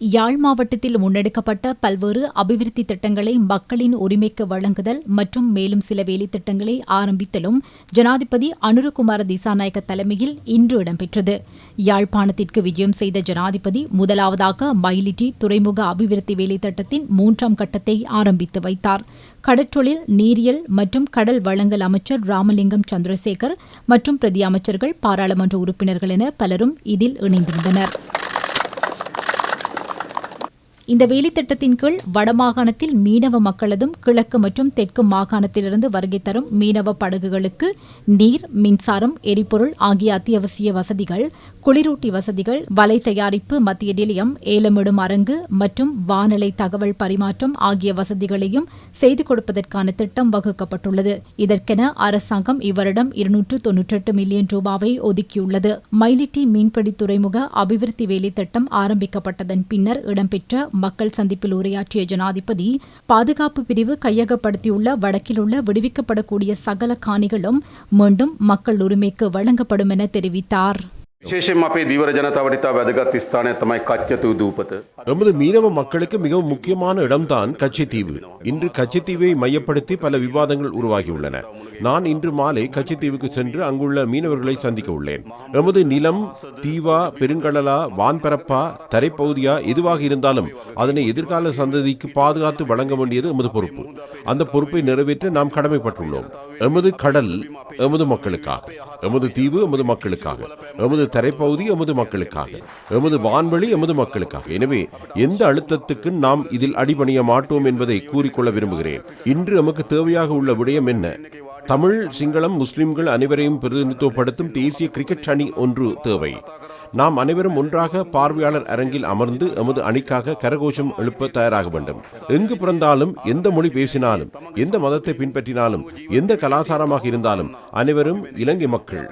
யாழ் மாவட்டத்தில் முன்னெடுக்கப்பட்ட பல்வேறு அபிவிருத்தி திட்டங்களை மக்களின் உரிமைக்கு வழங்குதல் மற்றும் மேலும் சில வேலைத்திட்டங்களை ஆரம்பித்தலும் ஜனாதிபதி அனுரகுமார திசாநாயக்க தலைமையில் இன்று இடம்பெற்றது. யாழ்ப்பாணத்திற்கு விஜயம் செய்த ஜனாதிபதி முதலாவதாக மயிலிட்டி துறைமுக அபிவிருத்தி வேலைத்திட்டத்தின் மூன்றாம் கட்டத்தை ஆரம்பித்து வைத்தார். கடற்றொழில் நீரியல் மற்றும் கடல் வளங்கள் அமைச்சர் ராமலிங்கம் சந்திரசேகர் மற்றும் பிரதி அமைச்சர்கள் பாராளுமன்ற உறுப்பினர்கள் என பலரும் இதில் இணைந்திருந்தனர். இந்த வேலைத்திட்டத்தின் கீழ் வடமாகாணத்தில் மீனவ மக்களதும் கிழக்கு மற்றும் தெற்கு மாகாணத்திலிருந்து வருகை தரும் மீனவ படகுகளுக்கு நீர் மின்சாரம் எரிபொருள் ஆகிய அத்தியாவசிய வசதிகள் குளிரூட்டி வசதிகள் வலை தயாரிப்பு மத்திய நிலையம் ஏலமிடும் அரங்கு மற்றும் வானலை தகவல் பரிமாற்றம் ஆகிய வசதிகளையும் செய்து கொடுப்பதற்கான திட்டம் வகுக்கப்பட்டுள்ளது. இதற்கென அரசாங்கம் இவரிடம் இருநூற்று தொன்னூற்றெட்டு மில்லியன் ரூபாவை ஒதுக்கியுள்ளது. மயிலிட்டி மீன்பிடி துறைமுக அபிவிருத்தி வேலை திட்டம் ஆரம்பிக்கப்பட்டதன் பின்னர் இடம்பெற்ற மக்கள் சந்திப்பில் உரையாற்றிய ஜனாதிபதி பாதுகாப்பு பிரிவு கையகப்படுத்தியுள்ள வடக்கில் உள்ள விடுவிக்கப்படக்கூடிய சகல காணிகளும் மீண்டும் மக்கள் உரிமைக்கு வழங்கப்படும் என தெரிவித்தார். விசேஷம் அப்பே தீவிர ஜனதா வடித்தா வதகத்திஸ்தானே தமாய் கச்சத்து தூபத்து எமது மீனவ மக்களுக்கு மிகவும் முக்கியமான இடம்தான் கச்சித்தீவு. இன்று கச்சித்தீவை மையப்படுத்தி பல விவாதங்கள் உருவாகியுள்ளன. நான் இன்று மாலை கச்சித்தீவுக்கு சென்று அங்குள்ள மீனவர்களை சந்திக்க உள்ளேன். எமது நிலம் தீவா பெருங்கடலா வான்பரப்பா தரைப்பகுதியா எதுவாக இருந்தாலும் அதனை எதிர்கால சந்ததிக்கு பாதுகாத்து வழங்க வேண்டியது எமது பொறுப்பு. அந்த பொறுப்பை நிறைவேற்ற நாம் கடமைப்பட்டுள்ளோம். எமது கடல் எமது மக்களுக்காக எமது தீவு எமது மக்களுக்காக எமது தரைப்பகுதி எமது மக்களுக்காக எமது வான்வெளி எமது மக்களுக்காக. எனவே எந்த அழுத்தத்துக்கு நாம் இதில் அடிபணிய மாட்டோம் என்பதை கூறிக்கொள்ள விரும்புகிறேன். இன்று நமக்கு தேவையாக உள்ள விடயம் என்ன? தமிழ் சிங்களம் முஸ்லிம்கள் அனைவரையும் பிரதிநிதித்துவப்படுத்தும் தேசிய கிரிக்கெட் அணி ஒன்று தேவை. நாம் அனைவரும் ஒன்றாக பார்வையாளர் அரங்கில் அமர்ந்து எமது அணிக்காக கரகோஷம் எழுப்ப தயாராக வேண்டும். எங்கு பிறந்தாலும் எந்த மொழி பேசினாலும் எந்த மதத்தை பின்பற்றினாலும் எந்த கலாச்சாரமாக இருந்தாலும் அனைவரும் இலங்கை மக்கள்.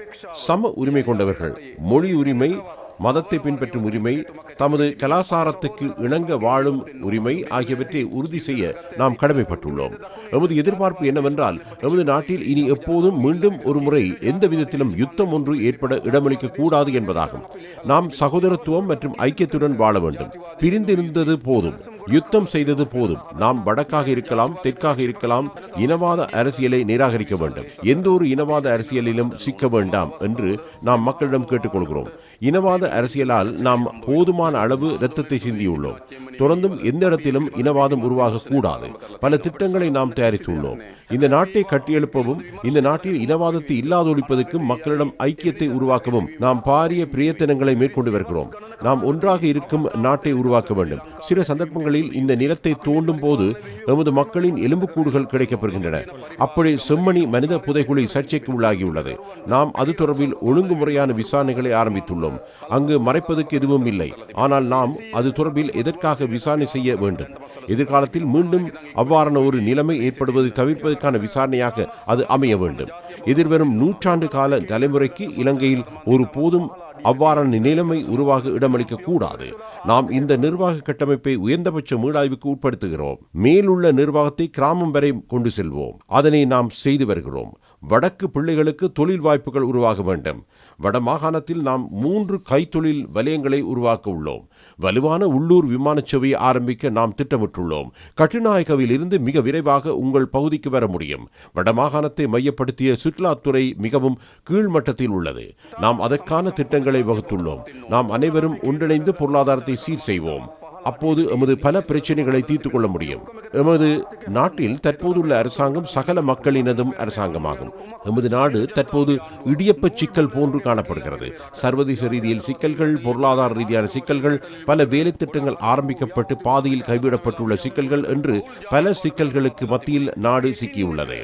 சம உரிமை கொண்டவர்கள். மொழி உரிமை மதத்தை பின்பற்றும் உரிமை தமது கலாசாரத்துக்கு இணங்க வாழும் உரிமை ஆகியவற்றை உறுதி செய்ய நாம் கடமைப்பட்டுள்ளோம். எமது எதிர்பார்ப்பு என்னவென்றால் எமது நாட்டில் இனி எப்போதும் மீண்டும் ஒரு முறை எந்த விதத்திலும் யுத்தம் ஒன்று ஏற்பட இடமளிக்க கூடாது என்பதாகும். நாம் சகோதரத்துவம் மற்றும் ஐக்கியத்துடன் வாழ வேண்டும். பிரிந்திருந்தது போதும். யுத்தம் செய்தது போதும். நாம் வடக்காக இருக்கலாம் தெற்காக இருக்கலாம் இனவாத அரசியலை நிராகரிக்க வேண்டும். எந்த ஒரு இனவாத அரசியலிலும் சிக்க வேண்டாம் என்று நாம் மக்களிடம் கேட்டுக்கொள்கிறோம். இனவாத அரசியலால் நாம் போதுமான அளவு இரத்தத்தை சிந்தியுள்ளோம். தொடர்ந்தும் எந்த இடத்திலும் இனவாதம் உருவாகக்கூடாது. பல திட்டங்களை நாம் தயாரித்துள்ளோம். இந்த நாட்டை கட்டியெழுப்பவும் இந்த நாட்டில் இனவாதத்தை இல்லாதொழிப்பதற்கும் மக்களிடம் ஐக்கியத்தை உருவாக்கவும் நாம் பாரிய பிரயத்தனங்களை மேற்கொண்டு வருகிறோம். நாம் ஒன்றாக இருக்கும் நாட்டை உருவாக்க வேண்டும். சில சந்தர்ப்பங்களில் இந்த நிலத்தை தோண்டும் போது எமது மக்களின் எலும்புக்கூடுகள் கிடைக்கப்படுகின்றன. அப்படி செம்மணி மனித புதைகுழி சர்ச்சைக்கு உள்ளாகியுள்ளது. நாம் அது தொடர்பில் ஒழுங்குமுறையான விசாரணைகளை ஆரம்பித்துள்ளோம். அங்கு மறைப்பதற்கு எதுவும் இல்லை. ஆனால் நாம் அது தொடர்பில் எதற்காக விசாரணை செய்ய வேண்டும்? எதிர்காலத்தில் மீண்டும் அவ்வாறான ஒரு நிலைமை ஏற்படுவதை தவிர்ப்பதற்கான விசாரணையாக அது அமைய வேண்டும். எதிர்வரும் நூற்றாண்டு கால தலைமுறைக்கு இலங்கையில் ஒரு போதும் அவ்வாறான நிலைமை உருவாக இடமளிக்க கூடாது நாம் இந்த நிர்வாக கட்டமைப்பை உயர்ந்தபட்ச மீளாய்வுக்கு உட்படுத்துகிறோம். மேலுள்ள நிர்வாகத்தை கிராமம் வரை கொண்டு செல்வோம். அதனை நாம் செய்து வருகிறோம். வடக்கு பிள்ளைகளுக்கு தொழில் வாய்ப்புகள் உருவாக வேண்டும். வடமாகாணத்தில் நாம் மூன்று கைத்தொழில் வலயங்களை உருவாக்க உள்ளோம். வலுவான உள்ளூர் விமான சேவையை ஆரம்பிக்க நாம் திட்டமிட்டுள்ளோம். கட்டுநாயகவில் இருந்து மிக விரைவாக உங்கள் பகுதிக்கு வர முடியும். வடமாகாணத்தை மையப்படுத்திய சுற்றுலாத்துறை மிகவும் கீழ்மட்டத்தில் உள்ளது. நாம் அதற்கான திட்டங்கள் வகுத்துள்ளோம். நாம் அனைவரும் ஒன்றிணைந்து பொருளாதாரத்தை சீர் செய்வோம். அப்போது எமது பல பிரச்சனைகளை தீர்த்து கொள்ள முடியும். எமது நாட்டில் தற்போதுள்ள அரசாங்கம் சகல மக்களினதும் அரசாங்கமாகும். எமது நாடு தற்போது இடியப்ப சிக்கல் போன்று காணப்படுகிறது. சர்வதேச ரீதியில் சிக்கல்கள் பொருளாதார ரீதியான சிக்கல்கள் பல வேலைத்திட்டங்கள் ஆரம்பிக்கப்பட்டு பாதியில் கைவிடப்பட்டுள்ள சிக்கல்கள் என்று பல சிக்கல்களுக்கு மத்தியில் நாடு சிக்கியுள்ளது.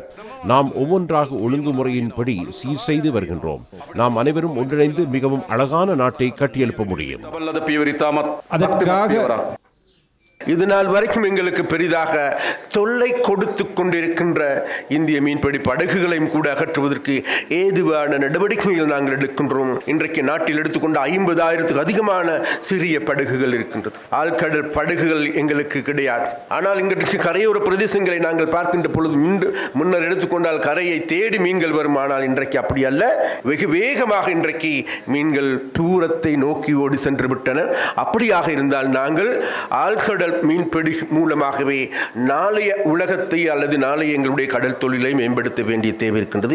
நாம் ஒவ்வொன்றாக ஒழுங்குமுறையின்படி சீர் செய்து வருகின்றோம். நாம் அனைவரும் ஒன்றிணைந்து மிகவும் அழகான நாட்டை கட்டியெழுப்ப முடியும். அதற்காக இது நாள் வரைக்கும் எங்களுக்கு பெரிதாக தொல்லை கொடுத்து கொண்டிருக்கின்ற இந்திய மீன்பிடி படகுகளையும் கூட அகற்றுவதற்கு ஏதுவான நடவடிக்கைகள் நாங்கள் எடுக்கின்றோம். இன்றைக்கு நாட்டில் எடுத்துக்கொண்ட ஐம்பதாயிரத்துக்கு அதிகமான சிறிய படகுகள் இருக்கின்றது. ஆழ்கடல் படகுகள் எங்களுக்கு கிடையாது. ஆனால் இன்றைக்கு கரையோர பிரதேசங்களை நாங்கள் பார்க்கின்ற பொழுது இன்று முன்னர் எடுத்துக்கொண்டால் கரையை தேடி மீன்கள் வரும். ஆனால் இன்றைக்கு அப்படி அல்ல. வெகு வேகமாக இன்றைக்கு மீன்கள் தூரத்தை நோக்கி ஓடி சென்று விட்டனர். அப்படியாக இருந்தால் நாங்கள் ஆழ்கடல் மீன்பிடி மூலமாகவே நாளைய உலகத்தை அல்லது நாளைய எங்களுடைய கடல் தொழிலை மேம்படுத்த வேண்டிய தேவை இருக்கின்றது.